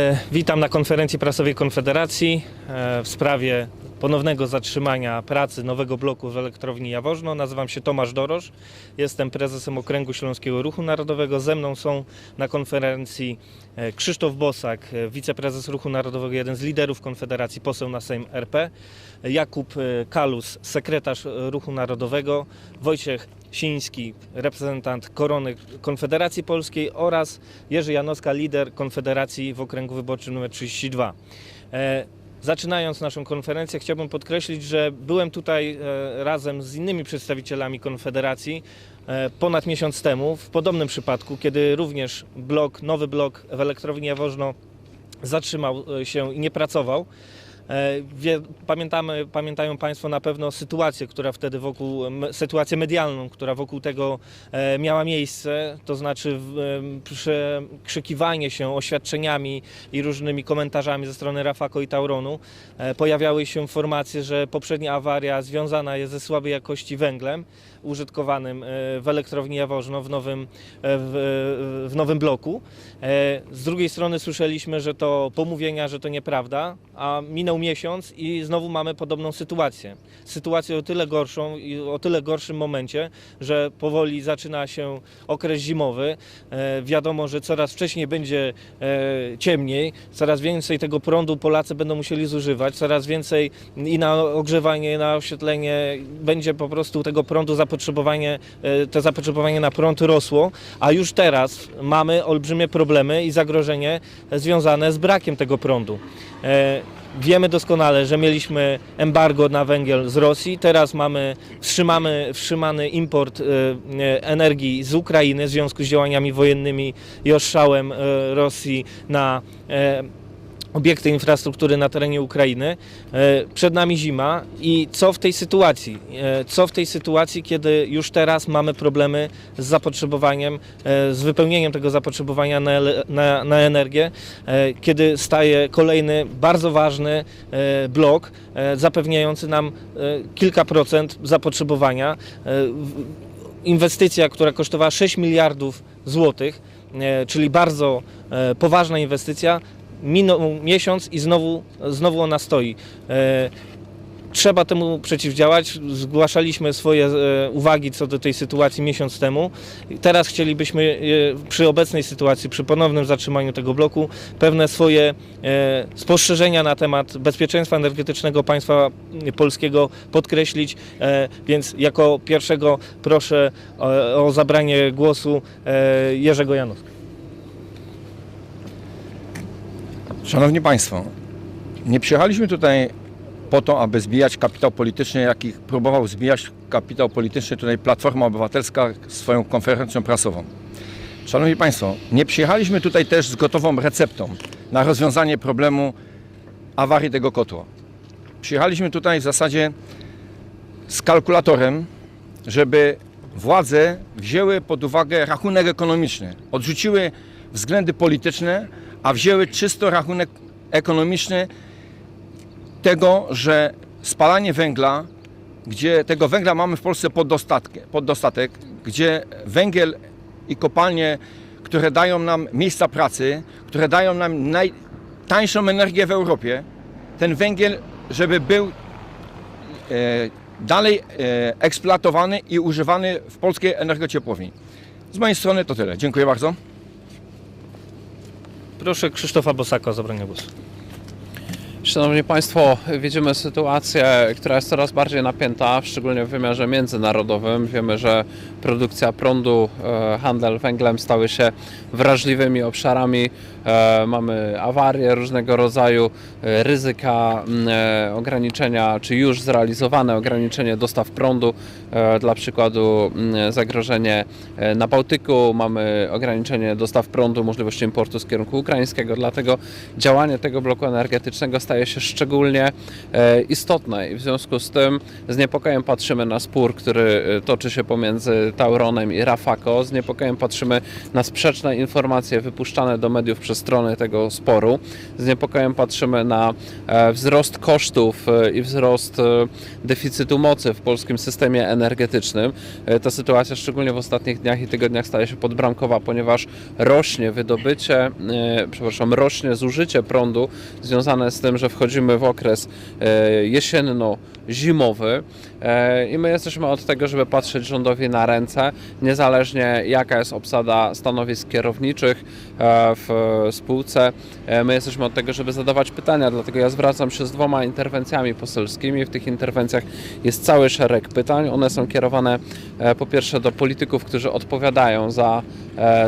E, Witam na konferencji prasowej Konfederacji e, w sprawie ponownego zatrzymania pracy nowego bloku w elektrowni Jaworzno. Nazywam się Tomasz Dorosz, jestem prezesem Okręgu Śląskiego Ruchu Narodowego. Ze mną są na konferencji e, Krzysztof Bosak, e, wiceprezes Ruchu Narodowego, jeden z liderów Konfederacji, poseł na Sejm RP, Jakub e, Kalus, sekretarz Ruchu Narodowego, Wojciech Siński, reprezentant Korony Konfederacji Polskiej oraz Jerzy Janowska, lider Konfederacji w okręgu wyborczym nr 32. Zaczynając naszą konferencję, chciałbym podkreślić, że byłem tutaj e, razem z innymi przedstawicielami Konfederacji e, ponad miesiąc temu, w podobnym przypadku, kiedy również blok, nowy blok w elektrowni Jaworzno zatrzymał e, się i nie pracował. E, pamiętamy, pamiętają Państwo na pewno sytuację, która wtedy wokół, sytuację medialną, która wokół tego e, miała miejsce, to znaczy em, przekrzykiwanie się oświadczeniami i różnymi komentarzami ze strony Rafako i Tauronu. E, Pojawiały się informacje, że poprzednia awaria związana jest ze słabej jakości węglem użytkowanym e, w elektrowni Jaworzno w nowym, e, w, w nowym bloku. E, Z drugiej strony słyszeliśmy, że to pomówienia, że to nieprawda, a minął miesiąc i znowu mamy podobną sytuację. Sytuację o tyle gorszą i o tyle gorszym momencie, że powoli zaczyna się okres zimowy. E, Wiadomo, że coraz wcześniej będzie e, ciemniej, coraz więcej tego prądu Polacy będą musieli zużywać, coraz więcej i na ogrzewanie, na oświetlenie będzie po prostu tego prądu zapotrzebowanie, e, to zapotrzebowanie na prąd rosło, a już teraz mamy olbrzymie problemy i zagrożenie związane z brakiem tego prądu. E, Wiemy doskonale, że mieliśmy embargo na węgiel z Rosji, teraz mamy wstrzymamy, wstrzymany import e, energii z Ukrainy w związku z działaniami wojennymi i ostrzałem e, Rosji na obiekty infrastruktury na terenie Ukrainy. E, Przed nami zima i co w tej sytuacji? E, Co w tej sytuacji, kiedy już teraz mamy problemy z zapotrzebowaniem, e, z wypełnieniem tego zapotrzebowania na, na, na energię, kiedy staje kolejny bardzo ważny blok zapewniający nam kilka procent zapotrzebowania. Inwestycja, która kosztowała 6 miliardów złotych, czyli bardzo poważna inwestycja, minął miesiąc i znowu, znowu ona stoi. E, Trzeba temu przeciwdziałać. Zgłaszaliśmy swoje e, uwagi co do tej sytuacji miesiąc temu. Teraz chcielibyśmy e, przy obecnej sytuacji, przy ponownym zatrzymaniu tego bloku, pewne swoje spostrzeżenia na temat bezpieczeństwa energetycznego państwa polskiego podkreślić. Więc jako pierwszego proszę o, zabranie głosu Jerzego Janowska. Szanowni Państwo, nie przyjechaliśmy tutaj po to, aby zbijać kapitał polityczny, jakich próbował zbijać kapitał polityczny tutaj Platforma Obywatelska swoją konferencją prasową. Szanowni Państwo, nie przyjechaliśmy tutaj też z gotową receptą na rozwiązanie problemu awarii tego kotła. Przyjechaliśmy tutaj w zasadzie z kalkulatorem, żeby władze wzięły pod uwagę rachunek ekonomiczny, odrzuciły względy polityczne, a wzięły czysto rachunek ekonomiczny tego, że spalanie węgla, gdzie tego węgla mamy w Polsce poddostatkę, poddostatek, gdzie węgiel i kopalnie, które dają nam miejsca pracy, które dają nam najtańszą energię w Europie, ten węgiel, żeby był e, dalej e, eksploatowany i używany w polskiej energociepłowni. Z mojej strony to tyle. Dziękuję bardzo. Proszę Krzysztofa Bosaka o zabranie głosu. Szanowni Państwo, widzimy sytuację, która jest coraz bardziej napięta, szczególnie w wymiarze międzynarodowym. Wiemy, że produkcja prądu, e, handel węglem stały się wrażliwymi obszarami. E, Mamy awarie różnego rodzaju, e, ryzyka e, ograniczenia, czy już zrealizowane ograniczenie dostaw prądu. Dla przykładu zagrożenie na Bałtyku, mamy ograniczenie dostaw prądu, możliwość importu z kierunku ukraińskiego, dlatego działanie tego bloku energetycznego staje się szczególnie istotne i w związku z tym z niepokojem patrzymy na spór, który toczy się pomiędzy Tauronem i Rafako, z niepokojem patrzymy na sprzeczne informacje wypuszczane do mediów przez najgorsze strony tego sporu. Z niepokojem patrzymy na e, wzrost kosztów e, i wzrost e, deficytu mocy w polskim systemie energetycznym. Ta sytuacja szczególnie w ostatnich dniach i tygodniach staje się podbramkowa, ponieważ rośnie wydobycie, przepraszam, rośnie zużycie prądu związane z tym, że wchodzimy w okres e, jesienno-zimowy e, i my jesteśmy od tego, żeby patrzeć rządowi na ręce, niezależnie jaka jest obsada stanowisk kierowniczych e, w spółce. E, My jesteśmy od tego, żeby zadawać pytania, dlatego ja zwracam się z dwoma interwencjami poselskimi. W tych interwencjach jest cały szereg pytań. One są kierowane po pierwsze do polityków, którzy odpowiadają za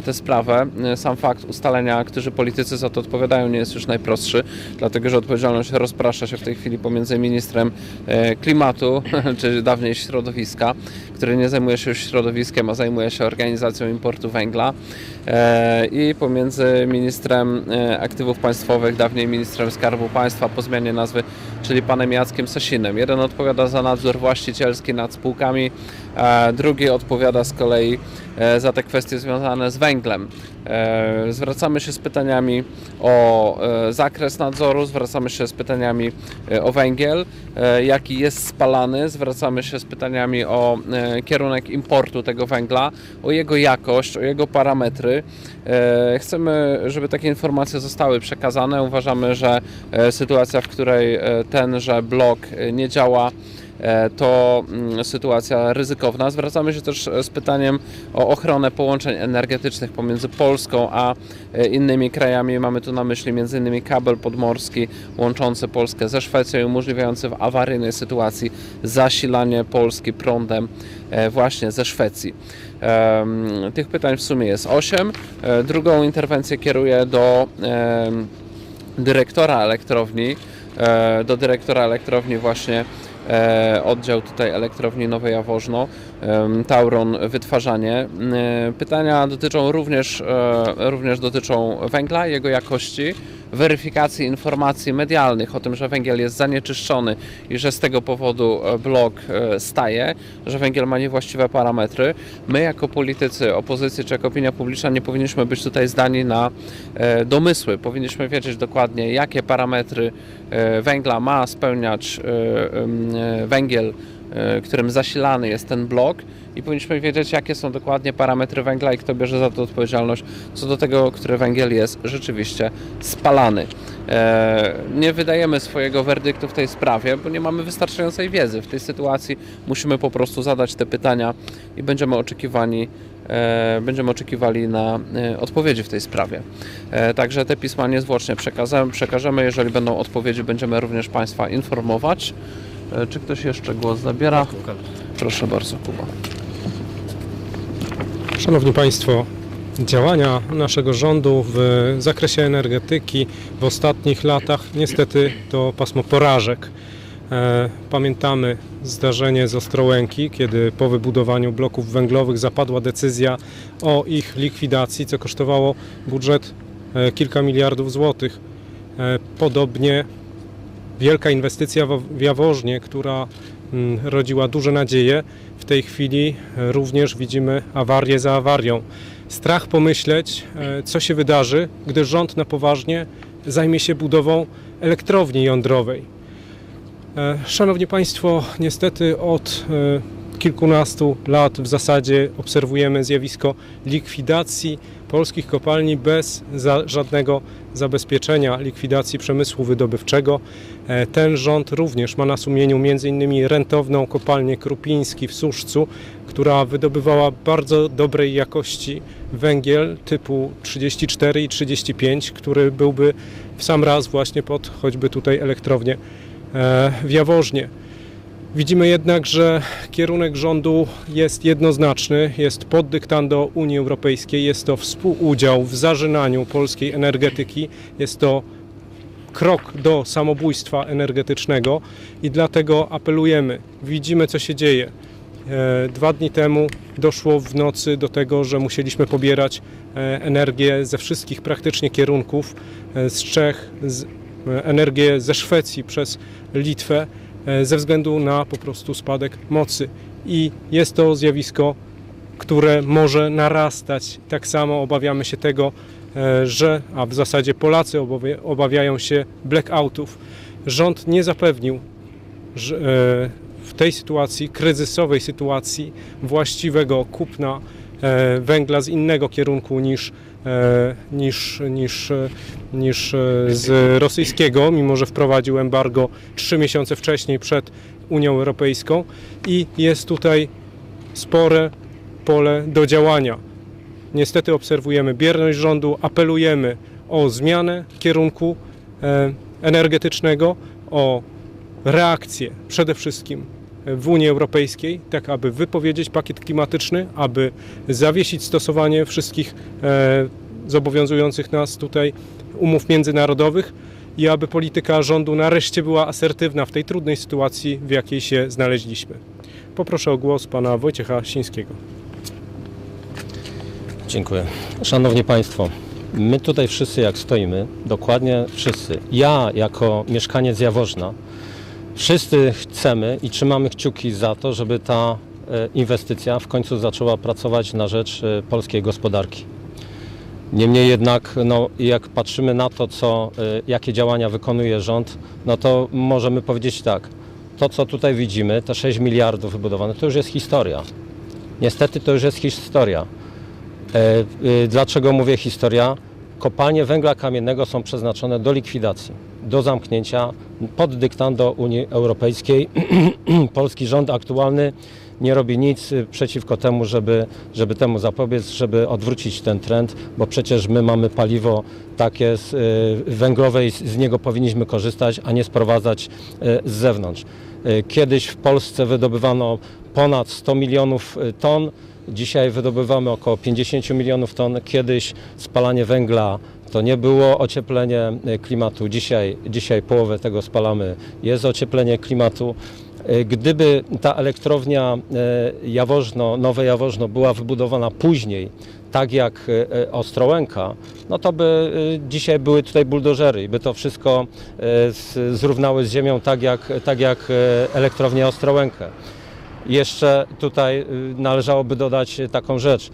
tę sprawę. Sam fakt ustalenia, którzy politycy za to odpowiadają, nie jest już najprostszy, dlatego że odpowiedzialność rozprasza się w tej chwili pomiędzy ministrem klimatu, czy dawniej środowiska, który nie zajmuje się już środowiskiem, a zajmuje się organizacją importu węgla, e, i pomiędzy ministrem e, aktywów państwowych, dawniej ministrem Skarbu Państwa po zmianie nazwy, czyli panem Jackiem Sasinem. Jeden odpowiada za nadzór właścicielski nad spółkami, drugi odpowiada z kolei za te kwestie związane z węglem. E, Zwracamy się z pytaniami o e, zakres nadzoru, zwracamy się z pytaniami e, o węgiel, e, jaki jest spalany, zwracamy się z pytaniami o e, kierunek importu tego węgla, o jego jakość, o jego parametry. E, Chcemy, żeby takie informacje zostały przekazane. Uważamy, że e, sytuacja, w której e, tenże blok e, nie działa, e, to mm, sytuacja ryzykowna. Zwracamy się też e, z pytaniem o ochronę połączeń energetycznych pomiędzy Polską a e, innymi krajami. Mamy tu na myśli m.in. kabel podmorski łączący Polskę ze Szwecją i umożliwiający w awaryjnej sytuacji zasilanie Polski prądem e, właśnie ze Szwecji. Tych pytań w sumie jest 8. Drugą interwencję kieruję do dyrektora elektrowni, e, do dyrektora elektrowni właśnie e, oddział tutaj elektrowni Nowe Jaworzno, Tauron Wytwarzanie. E, Pytania dotyczą również, e, również dotyczą węgla, jego jakości, weryfikacji informacji medialnych o tym, że węgiel jest zanieczyszczony i że z tego powodu e, blok e, staje, że węgiel ma niewłaściwe parametry. My jako politycy opozycji czy jako opinia publiczna nie powinniśmy być tutaj zdani na e, domysły. Powinniśmy wiedzieć dokładnie, jakie parametry węgla ma spełniać węgiel, którym zasilany jest ten blok i powinniśmy wiedzieć, jakie są dokładnie parametry węgla i kto bierze za to odpowiedzialność co do tego, który węgiel jest rzeczywiście spalany. E, Nie wydajemy swojego werdyktu w tej sprawie, bo nie mamy wystarczającej wiedzy. W tej sytuacji musimy po prostu zadać te pytania i będziemy oczekiwani e, będziemy oczekiwali na e, odpowiedzi w tej sprawie. Także te pisma niezwłocznie przekażemy. Jeżeli będą odpowiedzi, będziemy również Państwa informować. Czy ktoś jeszcze głos zabiera? Proszę bardzo, Kuba. Szanowni Państwo, działania naszego rządu w zakresie energetyki w ostatnich latach niestety to pasmo porażek. E, Pamiętamy zdarzenie z Ostrołęki, kiedy po wybudowaniu bloków węglowych zapadła decyzja o ich likwidacji, co kosztowało budżet e, kilka miliardów złotych. E, Podobnie wielka inwestycja w Jaworznie, która mm, rodziła duże nadzieje, w tej chwili również widzimy awarię za awarią. Strach pomyśleć, e, co się wydarzy, gdy rząd na poważnie zajmie się budową elektrowni jądrowej. E, Szanowni Państwo, niestety od e, kilkunastu lat w zasadzie obserwujemy zjawisko likwidacji polskich kopalni bez za, żadnego zabezpieczenia likwidacji przemysłu wydobywczego. E, Ten rząd również ma na sumieniu m.in. rentowną kopalnię Krupiński w Suszcu, która wydobywała bardzo dobrej jakości węgiel typu 34 i 35, który byłby w sam raz właśnie pod choćby tutaj elektrownię e, w Jaworznie. Widzimy jednak, że kierunek rządu jest jednoznaczny, jest pod dyktando Unii Europejskiej, jest to współudział w zażynaniu polskiej energetyki, jest to krok do samobójstwa energetycznego i dlatego apelujemy. Widzimy, co się dzieje. E, Dwa dni temu doszło w nocy do tego, że musieliśmy pobierać e, energię ze wszystkich praktycznie kierunków, e, z Czech, z, energię ze Szwecji przez Litwę, ze względu na po prostu spadek mocy. I jest to zjawisko, które może narastać. Tak samo obawiamy się tego, e, że, a w zasadzie Polacy obawia- obawiają się blackoutów. Rząd nie zapewnił e, w tej sytuacji, kryzysowej sytuacji, właściwego kupna e, węgla z innego kierunku niż, e, niż, niż, e, niż e, z rosyjskiego, mimo że wprowadził embargo trzy miesiące wcześniej przed Unią Europejską i jest tutaj spore pole do działania. Niestety obserwujemy bierność rządu, apelujemy o zmianę kierunku e, energetycznego, o reakcję przede wszystkim w Unii Europejskiej, tak aby wypowiedzieć pakiet klimatyczny, aby zawiesić stosowanie wszystkich e, zobowiązujących nas tutaj umów międzynarodowych i aby polityka rządu nareszcie była asertywna w tej trudnej sytuacji, w jakiej się znaleźliśmy. Poproszę o głos pana Wojciecha Sińskiego. Dziękuję. Szanowni Państwo, my tutaj wszyscy jak stoimy, dokładnie wszyscy, ja jako mieszkaniec Jaworzna, wszyscy chcemy i trzymamy kciuki za to, żeby ta e, inwestycja w końcu zaczęła pracować na rzecz e, polskiej gospodarki. Niemniej jednak, no, jak patrzymy na to, co, e, jakie działania wykonuje rząd, no to możemy powiedzieć tak, to co tutaj widzimy, te 6 miliardów wybudowane, to już jest historia. Niestety to już jest historia. E, y, Dlaczego mówię historia? Kopalnie węgla kamiennego są przeznaczone do likwidacji, do zamknięcia pod dyktando Unii Europejskiej. Polski rząd aktualny nie robi nic przeciwko temu, żeby, żeby temu zapobiec, żeby odwrócić ten trend, bo przecież my mamy paliwo takie z, y, węglowe i z- niego powinniśmy korzystać, a nie sprowadzać y, z zewnątrz. Y, Kiedyś w Polsce wydobywano ponad 100 milionów ton, Dzisiaj wydobywamy około 50 milionów ton. Kiedyś spalanie węgla to nie było ocieplenie klimatu. Dzisiaj, dzisiaj połowę tego spalamy. Jest ocieplenie klimatu. E, Gdyby ta elektrownia e, Jaworzno, Nowe Jaworzno była wybudowana później, tak jak e, Ostrołęka, no to by dzisiaj były tutaj buldożery i by to wszystko zrównały z ziemią tak jak, tak jak elektrownia Ostrołękę. Jeszcze tutaj należałoby dodać taką rzecz.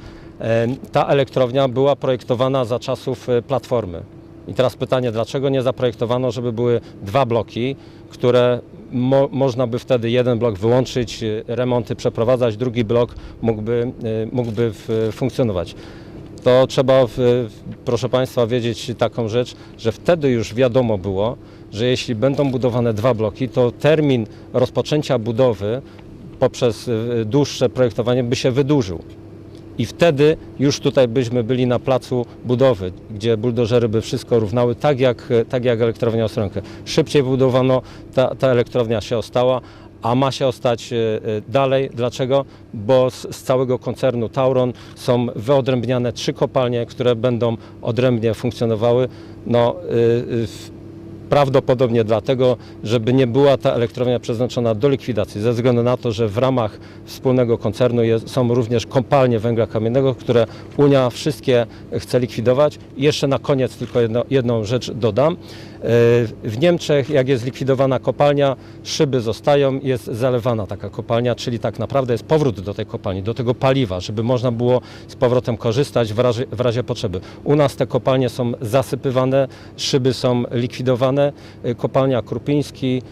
Ta elektrownia była projektowana za czasów Platformy. I teraz pytanie, dlaczego nie zaprojektowano, żeby były dwa bloki, które mo można by wtedy jeden blok wyłączyć, e, remonty przeprowadzać, drugi blok mógłby, e, mógłby w, funkcjonować. To trzeba, w- proszę Państwa, wiedzieć taką rzecz, że wtedy już wiadomo było, że jeśli będą budowane dwa bloki, to termin rozpoczęcia budowy poprzez y, dłuższe projektowanie by się wydłużył. I wtedy już tutaj byśmy byli na placu budowy, gdzie buldożery by wszystko równały, tak jak, tak jak elektrownia Ostrołękę. Szybciej budowano, ta, ta elektrownia się ostała, a ma się ostać y, y, dalej. Dlaczego? Bo z, z całego koncernu Tauron są wyodrębniane trzy kopalnie, które będą odrębnie funkcjonowały. No, y, y, w- Prawdopodobnie dlatego, żeby nie była ta elektrownia przeznaczona do likwidacji, ze względu na to, że w ramach wspólnego koncernu jest, są również kopalnie węgla kamiennego, które Unia wszystkie chce likwidować. I jeszcze na koniec tylko jedno, jedną rzecz dodam. W Niemczech, jak jest likwidowana kopalnia, szyby zostają, jest zalewana taka kopalnia, czyli tak naprawdę jest powrót do tej kopalni, do tego paliwa, żeby można było z powrotem korzystać w razie, w razie potrzeby. U nas te kopalnie są zasypywane, szyby są likwidowane. Y, Kopalnia Krupiński,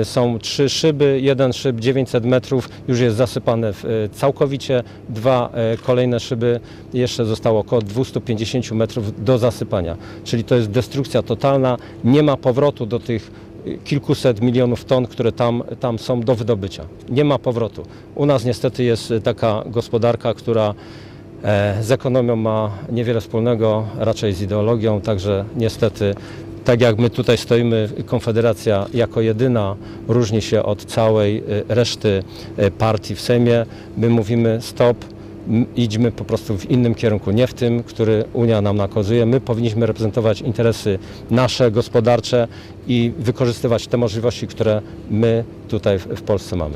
y, są trzy szyby, jeden szyb 900 metrów już jest zasypane w- y, całkowicie, dwa kolejne szyby jeszcze zostało około 250 metrów do zasypania. Czyli to jest destrukcja totalna, nie ma powrotu do tych kilkuset milionów ton, które tam, tam są do wydobycia. Nie ma powrotu. U nas niestety jest taka gospodarka, która e, z ekonomią ma niewiele wspólnego, raczej z ideologią, także niestety tak jak my tutaj stoimy, Konfederacja jako jedyna różni się od całej y, reszty y, partii w Sejmie. My mówimy stop, idźmy po prostu w innym kierunku, nie w tym, który Unia nam nakazuje. My powinniśmy reprezentować interesy nasze, gospodarcze i wykorzystywać te możliwości, które my tutaj w, Polsce mamy.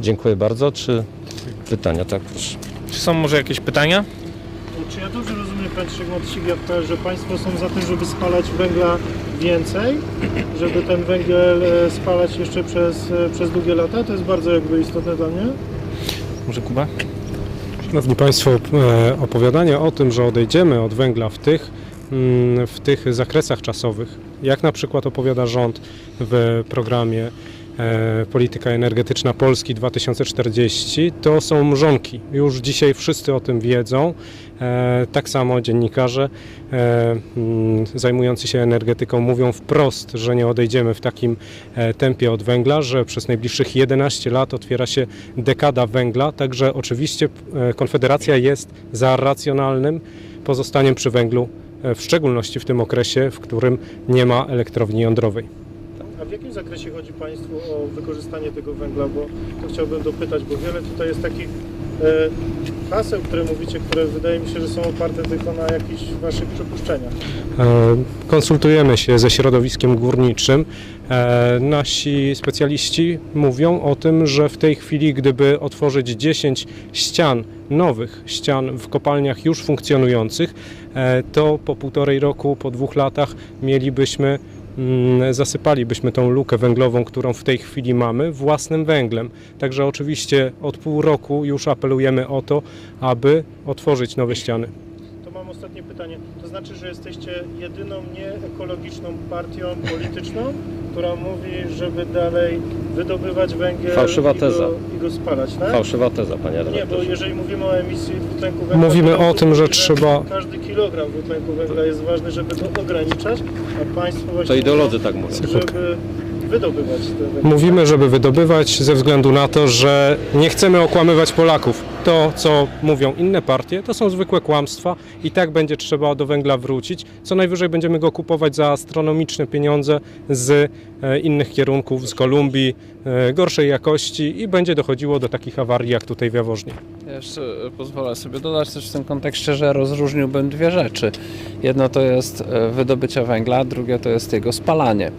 Dziękuję bardzo. Czy pytania? Tak, proszę. Czy są może jakieś pytania? Czy ja dobrze rozumiem, Panie Szygmunt Sigiawka, że Państwo są za tym, żeby spalać węgla więcej, żeby ten węgiel e, spalać jeszcze przez, e, przez długie lata? To jest bardzo jakby istotne dla mnie. Może Kuba? Szanowni Państwo, e, opowiadanie o tym, że odejdziemy od węgla w tych mm, w tych zakresach czasowych, jak na przykład opowiada rząd w programie e, Polityka Energetyczna Polski 2040, to są mrzonki. Już dzisiaj wszyscy o tym wiedzą. E, Tak samo dziennikarze e, mm, zajmujący się energetyką mówią wprost, że nie odejdziemy w takim e, tempie od węgla, że przez najbliższych 11 lat otwiera się dekada węgla, także oczywiście Konfederacja jest za racjonalnym pozostaniem przy węglu, w szczególności w tym okresie, w którym nie ma elektrowni jądrowej. A w jakim zakresie chodzi Państwu o wykorzystanie tego węgla? Bo to chciałbym dopytać, bo wiele tutaj jest takich e, haseł, które mówicie, które wydaje mi się, że są oparte tylko na jakichś Waszych przypuszczeniach. E, Konsultujemy się ze środowiskiem górniczym. E, Nasi specjaliści mówią o tym, że w tej chwili, gdyby otworzyć 10 ścian, nowych ścian w kopalniach już funkcjonujących, to po półtorej roku, po dwóch latach mielibyśmy zasypalibyśmy tą lukę węglową, którą w tej chwili mamy, własnym węglem. Także oczywiście od pół roku już apelujemy o to, aby otworzyć nowe ściany. To ostatnie pytanie. To znaczy, że jesteście jedyną nieekologiczną partią polityczną, która mówi, żeby dalej wydobywać węgiel Fałszywa i, teza. go, i go spalać, tak? Fałszywa teza, panie Nie, bo redaktorze. jeżeli mówimy o emisji dwutlenku węgla... Mówimy to o tym, że każdy- trzeba- Każdy kilogram dwutlenku węgla jest ważny, żeby go ograniczać, a państwo właśnie... To ideolodzy tak mówią. mówią, Żeby wydobywać te węgiel. Mówimy, żeby wydobywać ze względu na to, że nie chcemy okłamywać Polaków. To, co mówią inne partie, to są zwykłe kłamstwa i tak będzie trzeba do węgla wrócić. Co najwyżej będziemy go kupować za astronomiczne pieniądze z innych kierunków, z Kolumbii, e, gorszej jakości i będzie dochodziło do takich awarii jak tutaj w Jaworznie. Ja Jeszcze e, pozwolę sobie dodać też w tym kontekście, że rozróżniłbym dwie rzeczy. Jedno to jest e, wydobycie węgla, drugie to jest jego spalanie.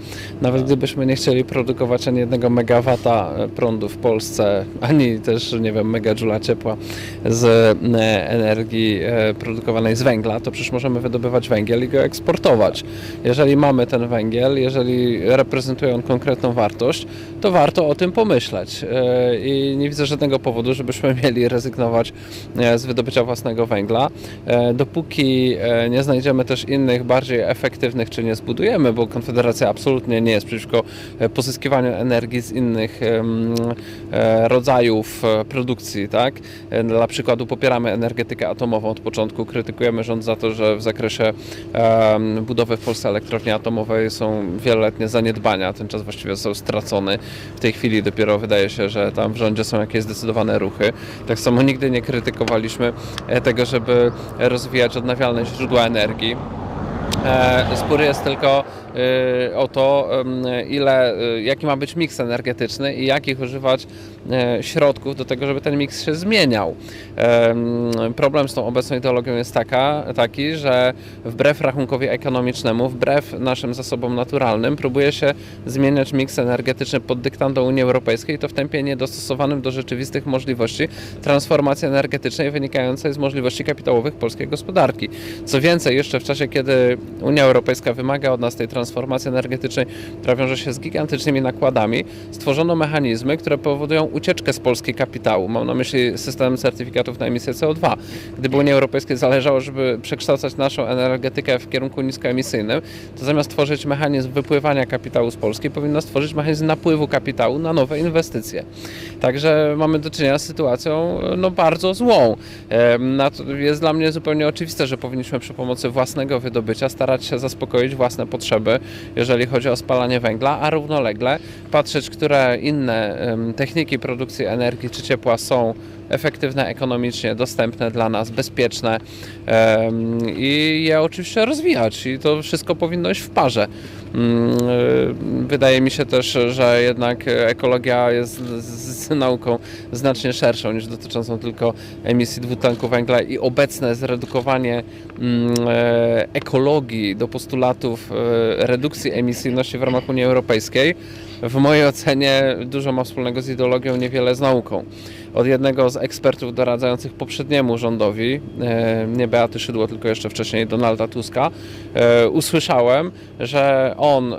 Nawet gdybyśmy nie chcieli produkować ani jednego megawata e, prądu w Polsce, ani też, nie wiem, megadżula ciepła z e, energii e, produkowanej z węgla, to przecież możemy wydobywać węgiel i go eksportować. Jeżeli mamy ten węgiel, jeżeli reprezentuje on konkretną wartość, to warto o tym pomyśleć. E, I nie widzę żadnego powodu, żebyśmy mieli rezygnować e, z wydobycia własnego węgla, e, dopóki nie znajdziemy też innych, bardziej efektywnych, czy nie zbudujemy, bo Konfederacja absolutnie nie jest przeciwko pozyskiwaniu energii z innych rodzajów produkcji, tak? Dla przykładu popieramy energetykę atomową od początku, krytykujemy rząd za to, że w zakresie budowy w Polsce elektrowni atomowej są wieloletnie zaniedbania, ten czas właściwie został stracony. W tej chwili dopiero wydaje się, że tam w rządzie są jakieś zdecydowane ruchy. Tak samo nigdy nie krytykowaliśmy e, tego, żeby rozwijać odnawialne źródła energii. E, Spór jest tylko e, o to, ile, jaki ma być miks energetyczny i jakich używać środków do tego, żeby ten miks się zmieniał. Em, Problem z tą obecną ideologią jest taka, taki, że wbrew rachunkowi ekonomicznemu, wbrew naszym zasobom naturalnym, próbuje się zmieniać miks energetyczny pod dyktando Unii Europejskiej, to w tempie niedostosowanym do rzeczywistych możliwości transformacji energetycznej wynikającej z możliwości kapitałowych polskiej gospodarki. Co więcej, jeszcze w czasie, kiedy Unia Europejska wymaga od nas tej transformacji energetycznej, która wiąże się z gigantycznymi nakładami, stworzono mechanizmy, które powodują ucieczkę z Polski kapitału. Mam na myśli system certyfikatów na emisję CO2. Gdyby Unii Europejskiej zależało, żeby przekształcać naszą energetykę w kierunku niskoemisyjnym, to zamiast tworzyć mechanizm wypływania kapitału z Polski, powinna stworzyć mechanizm napływu kapitału na nowe inwestycje. Także mamy do czynienia z sytuacją no, bardzo złą. Jest dla mnie zupełnie oczywiste, że powinniśmy przy pomocy własnego wydobycia starać się zaspokoić własne potrzeby, jeżeli chodzi o spalanie węgla, a równolegle patrzeć, które inne techniki produkcji energii czy ciepła są efektywne ekonomicznie, dostępne dla nas, bezpieczne i je oczywiście rozwijać. I to wszystko powinno iść w parze. Mm, y, Wydaje mi się też, że jednak ekologia jest z nauką znacznie szerszą niż dotyczącą tylko emisji dwutlenku węgla i obecne zredukowanie mm, e, ekologii do postulatów e, redukcji emisyjności w ramach Unii Europejskiej w mojej ocenie dużo ma wspólnego z ideologią, niewiele z nauką. Od jednego z ekspertów doradzających poprzedniemu rządowi, e, nie Beaty Szydło, tylko jeszcze wcześniej Donalda Tuska, e, usłyszałem, że on e,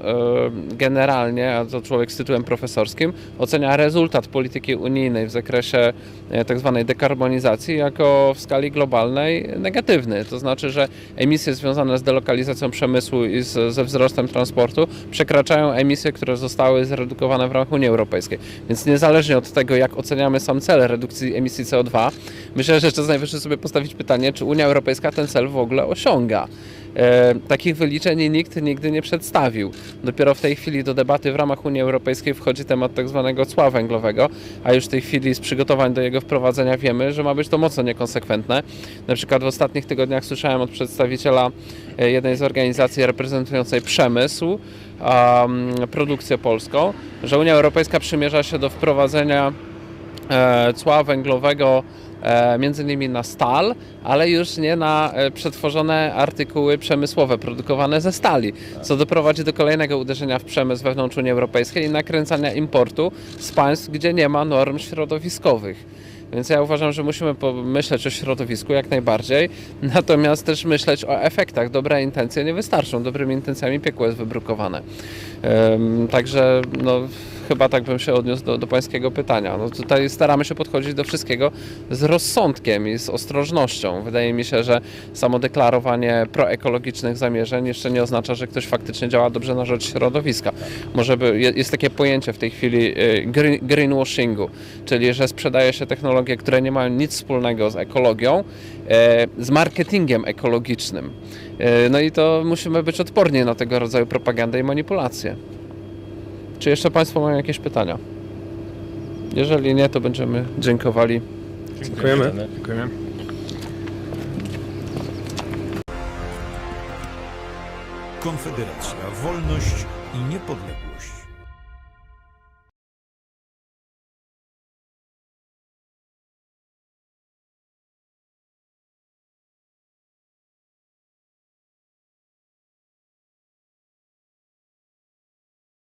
generalnie, a to człowiek z tytułem profesorskim, ocenia rezultat polityki unijnej w zakresie e, tak dekarbonizacji jako w skali globalnej negatywny. To znaczy, że emisje związane z delokalizacją przemysłu i z, ze wzrostem transportu przekraczają emisje, które zostały zredukowane w ramach Unii Europejskiej. Więc niezależnie od tego, jak oceniamy sam cel redukcji emisji CO2, myślę, że czas najwyższy sobie postawić pytanie, czy Unia Europejska ten cel w ogóle osiąga. E, takich wyliczeń nikt nigdy nie przedstawił. Dopiero w tej chwili do debaty w ramach Unii Europejskiej wchodzi temat tak zwanego cła węglowego, a już w tej chwili z przygotowań do jego wprowadzenia wiemy, że ma być to mocno niekonsekwentne. Na przykład w ostatnich tygodniach słyszałem od przedstawiciela e, jednej z organizacji reprezentującej przemysł, um, produkcję polską, że Unia Europejska przymierza się do wprowadzenia cła węglowego e, między innymi na stal, ale już nie na e, przetworzone artykuły przemysłowe produkowane ze stali, co doprowadzi do kolejnego uderzenia w przemysł wewnątrz Unii Europejskiej i nakręcania importu z państw, gdzie nie ma norm środowiskowych. Więc ja uważam, że musimy pomyśleć o środowisku jak najbardziej, natomiast też myśleć o efektach. Dobre intencje nie wystarczą, dobrymi intencjami piekło jest wybrukowane. Także no, chyba tak bym się odniósł do, do Pańskiego pytania. No, tutaj staramy się podchodzić do wszystkiego z rozsądkiem i z ostrożnością. Wydaje mi się, że samo deklarowanie proekologicznych zamierzeń jeszcze nie oznacza, że ktoś faktycznie działa dobrze na rzecz środowiska. Może by, je- jest takie pojęcie w tej chwili y, green, greenwashingu, czyli że sprzedaje się technologie, które nie mają nic wspólnego z ekologią, e, z marketingiem ekologicznym. E, No i to musimy być odporni na tego rodzaju propagandę i manipulacje. Czy jeszcze Państwo mają jakieś pytania? Jeżeli nie, to będziemy dziękowali. Dziękujemy. Konfederacja, wolność i niepodległość.